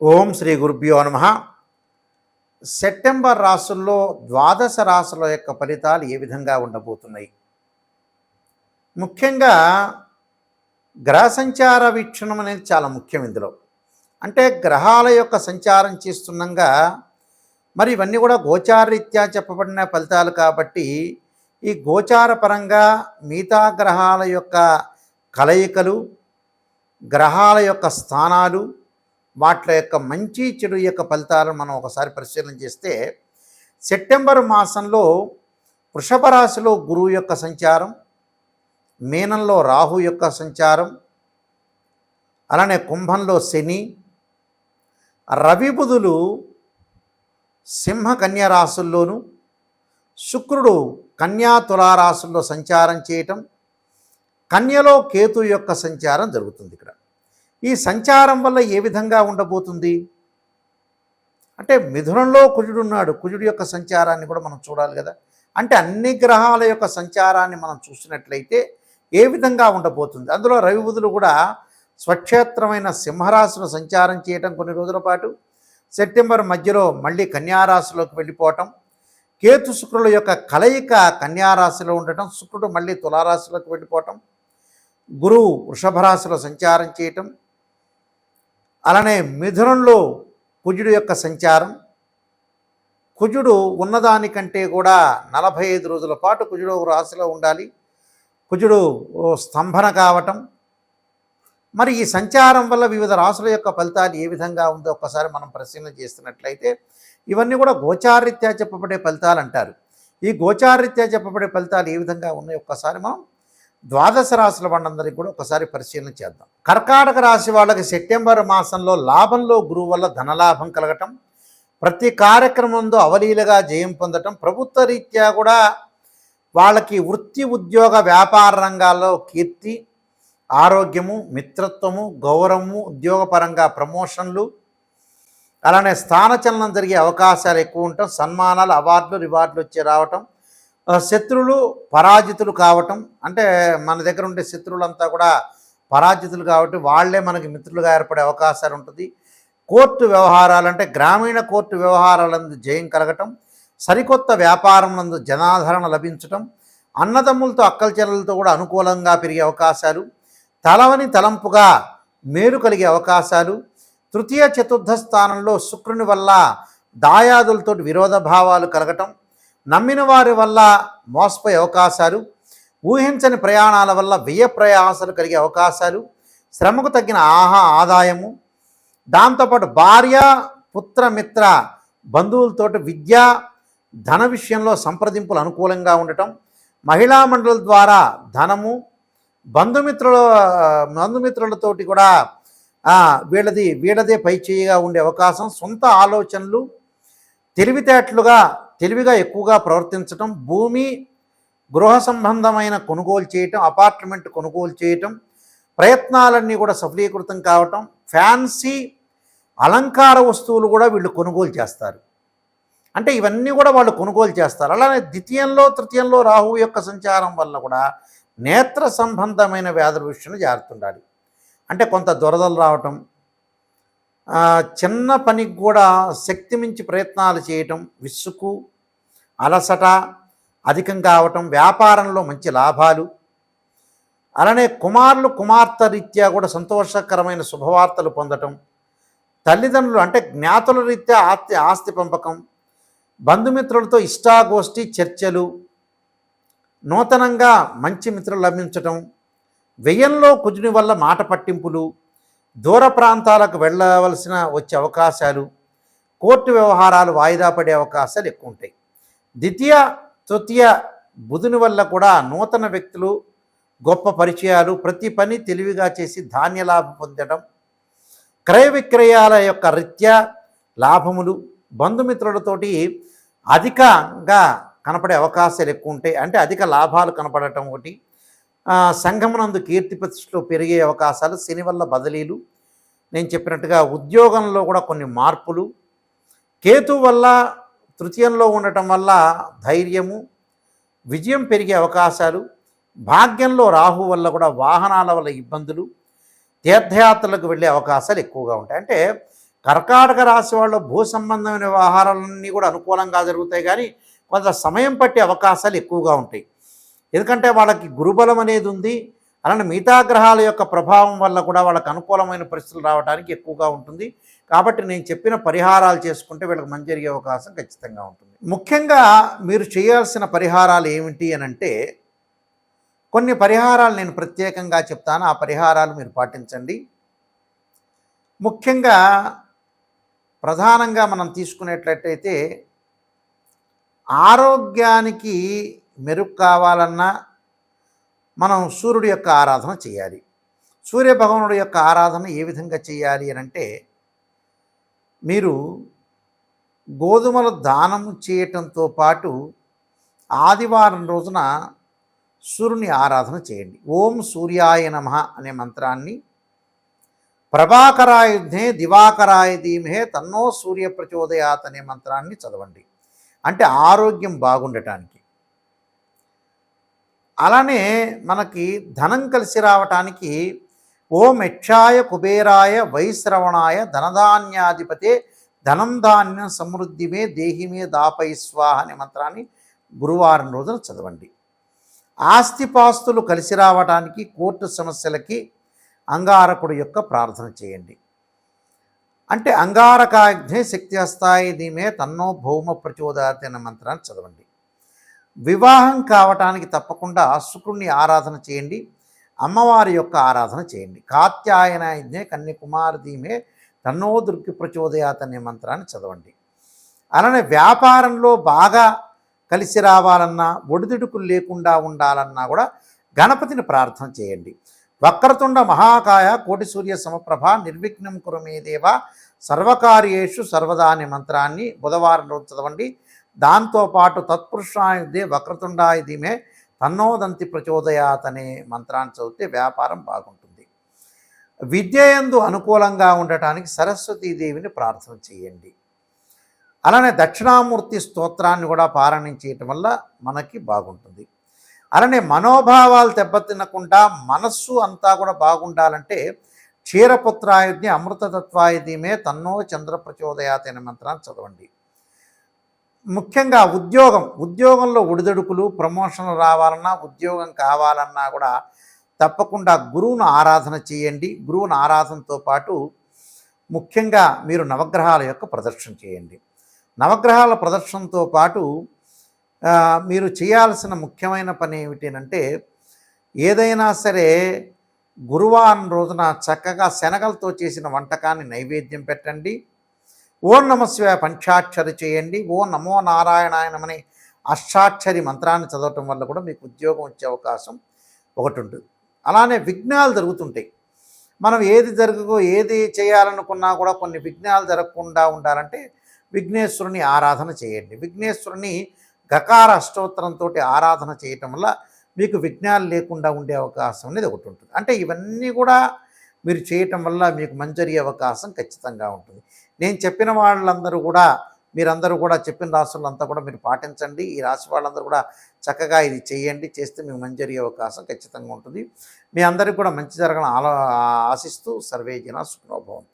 ఓం శ్రీ గురుభ్యో నమ. సెప్టెంబర్ రాసుల్లో ద్వాదశ రాసుల యొక్క ఫలితాలు ఏ విధంగా ఉండబోతున్నాయి? ముఖ్యంగా గ్రహ సంచార వీక్షణం అనేది చాలా ముఖ్యం ఇందులో. అంటే గ్రహాల యొక్క సంచారం చేస్తుండగా మరి ఇవన్నీ కూడా గోచారరీత్యా చెప్పబడిన ఫలితాలు కాబట్టి ఈ గోచార పరంగా మిగతా గ్రహాల యొక్క కలయికలు గ్రహాల యొక్క స్థానాలు వాటి యొక్క మంచి చెడు యొక్క ఫలితాలను మనం ఒకసారి పరిశీలన చేస్తే సెప్టెంబర్ మాసంలో వృషభ రాశిలో గురువు యొక్క సంచారం మీనంలో రాహు యొక్క సంచారం అలానే కుంభంలో శని రవి బుధులు సింహ కన్యా రాశుల్లోనూ శుక్రుడు కన్యా తులారాశుల్లో సంచారం చేయటం కన్యలో కేతు యొక్క సంచారం జరుగుతుంది ఇక్కడ. ఈ సంచారం వల్ల ఏ విధంగా ఉండబోతుంది? అంటే మిథునంలో కుజుడు ఉన్నాడు. కుజుడు యొక్క సంచారాన్ని కూడా మనం చూడాలి కదా. అంటే అన్ని గ్రహాల యొక్క సంచారాన్ని మనం చూసినట్లయితే ఏ విధంగా ఉండబోతుంది? అందులో రవి బుధులు కూడా స్వక్షేత్రమైన సింహరాశిలో సంచారం చేయటం కొన్ని రోజుల పాటు సెప్టెంబర్ మధ్యలో మళ్ళీ కన్యారాశిలోకి వెళ్ళిపోవటం కేతు శుక్రుల యొక్క కలయిక కన్యారాశిలో ఉండటం శుక్రుడు మళ్ళీ తులారాశిలోకి వెళ్ళిపోవటం గురువు వృషభ రాశిలో సంచారం చేయటం అలానే మిథునంలో కుజుడు యొక్క సంచారం. కుజుడు ఉన్నదానికంటే కూడా నలభై ఐదు రోజుల పాటు కుజుడు ఒక రాశిలో ఉండాలి. కుజుడు స్తంభన కావటం. మరి ఈ సంచారం వల్ల వివిధ రాశుల యొక్క ఫలితాలు ఏ విధంగా ఉందో ఒక్కసారి మనం పరిశీలన చేస్తున్నట్లయితే ఇవన్నీ కూడా గోచారీత్యా చెప్పబడే ఫలితాలు అంటారు. ఈ గోచారీత్యా చెప్పబడే ఫలితాలు ఏ విధంగా ఉన్నాయో ఒక్కసారి మనం ద్వాదశ రాశుల వాళ్ళందరికీ కూడా ఒకసారి పరిశీలన చేద్దాం. కర్కాటక రాశి వాళ్ళకి సెప్టెంబర్ మాసంలో లాభంలో గురువు వల్ల ధనలాభం కలగటం ప్రతి కార్యక్రమంలో అవలీలగా జయం పొందటం ప్రభుత్వ రీత్యా కూడా వాళ్ళకి వృత్తి ఉద్యోగ వ్యాపార రంగాల్లో కీర్తి ఆరోగ్యము మిత్రత్వము గౌరవము ఉద్యోగపరంగా ప్రమోషన్లు అలానే స్థానచలనం జరిగే అవకాశాలు ఎక్కువ ఉండటం సన్మానాలు అవార్డులు రివార్డులు వచ్చి రావటం శత్రువులు పరాజితులు కావటం అంటే మన దగ్గర ఉండే శత్రువులంతా కూడా పరాజితులు కాబట్టి వాళ్ళే మనకి మిత్రులుగా ఏర్పడే అవకాశాలు ఉంటుంది. కోర్టు వ్యవహారాలు అంటే గ్రామీణ కోర్టు వ్యవహారాలందు జయం కలగటం సరికొత్త వ్యాపారం నందు జనాదరణ లభించటం అన్నదమ్ములతో అక్కలచెల్లలతో కూడా అనుకూలంగా పెరిగే అవకాశాలు తలవని తలంపుగా మేలు కలిగే అవకాశాలు తృతీయ చతుర్థ స్థానంలో శుక్రుని వల్ల దాయాదులతోటి విరోధ భావాలు కలగటం నమ్మిన వారి వల్ల మోసపోయే అవకాశాలు ఊహించని ప్రయాణాల వల్ల వ్యయ ప్రయాసాలు కలిగే అవకాశాలు శ్రమకు తగ్గిన ఆహా ఆదాయము దాంతోపాటు భార్య పుత్ర మిత్ర బంధువులతోటి విద్య ధన విషయంలో సంప్రదింపులు అనుకూలంగా ఉండటం మహిళా మండలి ద్వారా ధనము బంధుమిత్రుల బంధుమిత్రులతోటి కూడా వీళ్ళది వీళ్ళదే పై చేయిగా ఉండే అవకాశం సొంత ఆలోచనలు తెలివితేటలుగా తెలివిగా ఎక్కువగా ప్రవర్తించటం భూమి గృహ సంబంధమైన కొనుగోలు చేయటం అపార్ట్మెంట్ కొనుగోలు చేయటం ప్రయత్నాలన్నీ కూడా సఫలీకృతం కావటం ఫ్యాన్సీ అలంకార వస్తువులు కూడా వీళ్ళు కొనుగోలు చేస్తారు. అంటే ఇవన్నీ కూడా వాళ్ళు కొనుగోలు చేస్తారు. అలానే ద్వితీయంలో తృతీయంలో రాహువు యొక్క సంచారం వల్ల కూడా నేత్ర సంబంధమైన వ్యాధుల విషయంలో జాగ్రత్త అంటే కొంత దొరదలు రావటం చిన్న పనికి కూడా శక్తి మించి ప్రయత్నాలు చేయటం విసుకు అలసట అధికం కావటం వ్యాపారంలో మంచి లాభాలు. అలానే కుమారులు కుమార్తె రీత్యా కూడా సంతోషకరమైన శుభవార్తలు పొందటం తల్లిదండ్రులు అంటే జ్ఞాతుల రీత్యా ఆస్తి ఆస్తి పంపకం బంధుమిత్రులతో ఇష్టాగోష్ఠి చర్చలు నూతనంగా మంచి మిత్రులు లభించటం వ్యయంలో కుజుని వల్ల మాట పట్టింపులు దూర ప్రాంతాలకు వెళ్ళవలసిన వచ్చే అవకాశాలు కోర్టు వ్యవహారాలు వాయిదా పడే అవకాశాలు ఎక్కువ ఉంటాయి. ద్వితీయ తృతీయ బుధుని వల్ల కూడా నూతన వ్యక్తులు గొప్ప పరిచయాలు ప్రతి పని తెలివిగా చేసి ధాన్య లాభం పొందడం క్రయ విక్రయాల యొక్క రీత్యా లాభములు బంధుమిత్రులతోటి అధికంగా కనపడే అవకాశాలు ఎక్కువ ఉంటాయి. అంటే అధిక లాభాలు కనపడటం ఒకటి. సంఘమునందు కీర్తి ప్రతిష్టలు పెరిగే అవకాశాలు శని వల్ల బదిలీలు. నేను చెప్పినట్టుగా ఉద్యోగంలో కూడా కొన్ని మార్పులు. కేతు వల్ల తృతీయంలో ఉండటం వల్ల ధైర్యము విజయం పెరిగే అవకాశాలు. భాగ్యంలో రాహు వల్ల కూడా వాహనాల వల్ల ఇబ్బందులు. తీర్థయాత్రలకు వెళ్ళే అవకాశాలు ఎక్కువగా ఉంటాయి. అంటే కర్కాటక రాశి వాళ్ళ భూ సంబంధమైన వ్యవహారాలన్నీ కూడా అనుకూలంగా జరుగుతాయి కానీ కొంత సమయం పట్టే అవకాశాలు ఎక్కువగా ఉంటాయి. ఎందుకంటే వాళ్ళకి గురుబలం అనేది ఉంది. అలానే మిగతా గ్రహాల యొక్క ప్రభావం వల్ల కూడా వాళ్ళకి అనుకూలమైన పరిస్థితులు రావడానికి ఎక్కువగా ఉంటుంది. కాబట్టి నేను చెప్పిన పరిహారాలు చేసుకుంటే వీళ్ళకి మంచి జరిగే అవకాశం ఖచ్చితంగా ఉంటుంది. ముఖ్యంగా మీరు చేయాల్సిన పరిహారాలు ఏమిటి అని అంటే కొన్ని పరిహారాలు నేను ప్రత్యేకంగా చెప్తాను. ఆ పరిహారాలు మీరు పాటించండి. ముఖ్యంగా ప్రధానంగా మనం తీసుకునేట్లయితే ఆరోగ్యానికి మెరుగు కావాలన్నా మనం సూర్యుడి యొక్క ఆరాధన చేయాలి. సూర్య భగవానుడి యొక్క ఆరాధన ఏ విధంగా చేయాలి అని అంటే మీరు గోధుమల దానం చేయటంతో పాటు ఆదివారం రోజున సూర్యుని ఆరాధన చేయండి. ఓం సూర్యాయ నమ అనే మంత్రాన్ని ప్రభాకరాయుధే దివాకరాయ ధీమహే తన్నో సూర్య ప్రచోదయాత్ అనే మంత్రాన్ని చదవండి. అంటే ఆరోగ్యం బాగుండటానికి అలానే మనకి ధనం కలిసి రావటానికి ఓం యక్షాయ కుబేరాయ వైశ్రవణాయ ధనధాన్యాధిపతే ధనం ధాన్యం సమృద్ధిమే దేహిమే దాపై స్వాహ అనే మంత్రాన్ని గురువారం రోజున చదవండి. ఆస్తిపాస్తులు కలిసి రావటానికి కోర్టు సమస్యలకి అంగారకుడు యొక్క ప్రార్థన చేయండి. అంటే అంగారకాగ్నే శక్తి హస్తాయి దీమే తన్నో భౌమ ప్రచోదాతి అనే మంత్రాన్ని చదవండి. వివాహం కావటానికి తప్పకుండా శుక్రుణ్ణి ఆరాధన చేయండి. అమ్మవారి యొక్క ఆరాధన చేయండి. కాత్యాయనాయుధ్యే యజ్ఞే ధీమే తన్నో దుర్గి ప్రచోదయాత్ అనే మంత్రాన్ని చదవండి. అలానే వ్యాపారంలో బాగా కలిసి రావాలన్నా ఒడిదుడుకులు లేకుండా ఉండాలన్నా కూడా గణపతిని ప్రార్థన చేయండి. వక్రతుండ మహాకాయ కోటి సూర్య సమప్రభ నిర్విఘ్నం కురమేదేవ సర్వకార్యేషు సర్వదా అనే మంత్రాన్ని బుధవారం రోజు చదవండి. దాంతోపాటు తత్పురుషాయుధే వక్రతుండాయ ధీమే తన్నోదంతి ప్రచోదయాత్ అనే మంత్రాన్ని చదివితే వ్యాపారం బాగుంటుంది. విద్యయందు అనుకూలంగా ఉండటానికి సరస్వతీదేవిని ప్రార్థన చేయండి. అలానే దక్షిణామూర్తి స్తోత్రాన్ని కూడా పారాయణం చేయటం వల్ల మనకి బాగుంటుంది. అలానే మనోభావాలు దెబ్బతినకుండా మనస్సు అంతా కూడా బాగుండాలంటే క్షీరపుత్రాయుధ్ని అమృతతత్వాయుధ్యమే తన్నో చంద్ర ప్రచోదయాత్ అనే మంత్రాన్ని చదవండి. ముఖ్యంగా ఉద్యోగం ఉద్యోగంలో ఒడిదొడుకులు ప్రమోషన్లు రావాలన్నా ఉద్యోగం కావాలన్నా కూడా తప్పకుండా గురువును ఆరాధన చేయండి. గురువును ఆరాధనతో పాటు ముఖ్యంగా మీరు నవగ్రహాల యొక్క ప్రదర్శన చేయండి. నవగ్రహాల ప్రదర్శనతో పాటు మీరు చేయాల్సిన ముఖ్యమైన పని ఏమిటంటే ఏదైనా సరే గురువారం రోజున చక్కగా శనగలతో చేసిన వంటకాన్ని నైవేద్యం పెట్టండి. ఓం నమస్వ పంచాక్షరి చేయండి. ఓ నమో నారాయణాయనమని అష్టాక్షరి మంత్రాన్ని చదవటం వల్ల కూడా మీకు ఉద్యోగం వచ్చే అవకాశం ఒకటి ఉంటుంది. అలానే విఘ్నాలు జరుగుతుంటాయి. మనం ఏది జరగకో ఏది చేయాలనుకున్నా కూడా కొన్ని విఘ్నాలు జరగకుండా ఉండాలంటే విఘ్నేశ్వరుని ఆరాధన చేయండి. విఘ్నేశ్వరుని గకార అష్టోత్తరంతో ఆరాధన చేయటం వల్ల మీకు విఘ్నాలు లేకుండా ఉండే అవకాశం అనేది ఒకటి ఉంటుంది. అంటే ఇవన్నీ కూడా మీరు చేయటం వల్ల మీకు మంచి అవకాశం ఖచ్చితంగా ఉంటుంది. నేను చెప్పిన వాళ్ళందరూ కూడా మీరందరూ కూడా చెప్పిన రాసులంతా కూడా మీరు పాటించండి. ఈ రాశి వాళ్ళందరూ కూడా చక్కగా ఇది చేయండి. చేస్తే మీకు మంజరి అవకాశం ఖచ్చితంగా ఉంటుంది. మీ అందరికీ కూడా మంచి జరగాలని ఆలో ఆశిస్తూ సర్వే జన సుఖనోభవంతు